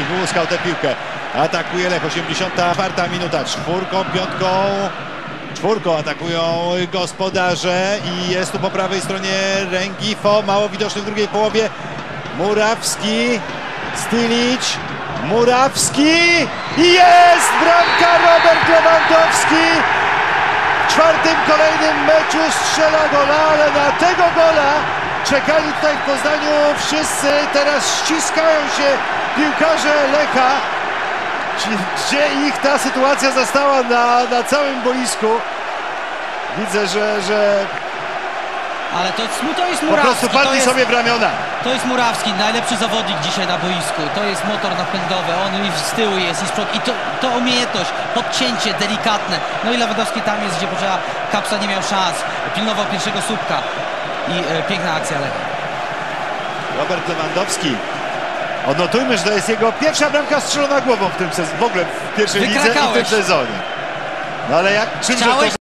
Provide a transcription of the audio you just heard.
Wyłuskał tę piłkę. Atakuje Lech, 84 minuta. Czwórką, piątką. Czwórką atakują gospodarze i jest tu po prawej stronie Rengifo, mało widoczny w drugiej połowie. Murawski, Stilic, Murawski i jest bramka Robert Lewandowski. W czwartym kolejnym meczu strzela gola, ale na tego gola czekali tutaj w Poznaniu wszyscy. Teraz ściskają się piłkarze Lecha. Gdzie ich ta sytuacja zastała na, na całym boisku. Widzę, że, że Ale to, to jest po Murawski. prostu to, padli jest, sobie w ramiona. to jest Murawski, najlepszy zawodnik dzisiaj na boisku. To jest motor napędowy, on i z tyłu jest i z przodu. I to, to umiejętność, podcięcie delikatne. No i Lewandowski tam jest, gdzie potrzeba. Kapsa nie miał szans. Pilnował pierwszego słupka. I e, piękna akcja Lecha. Robert Lewandowski. Odnotujmy, że to jest jego pierwsza bramka strzelona głową w tym sezonie, w ogóle w pierwszej lidze i w tym sezonie. No ale jak czymże to Chciałeś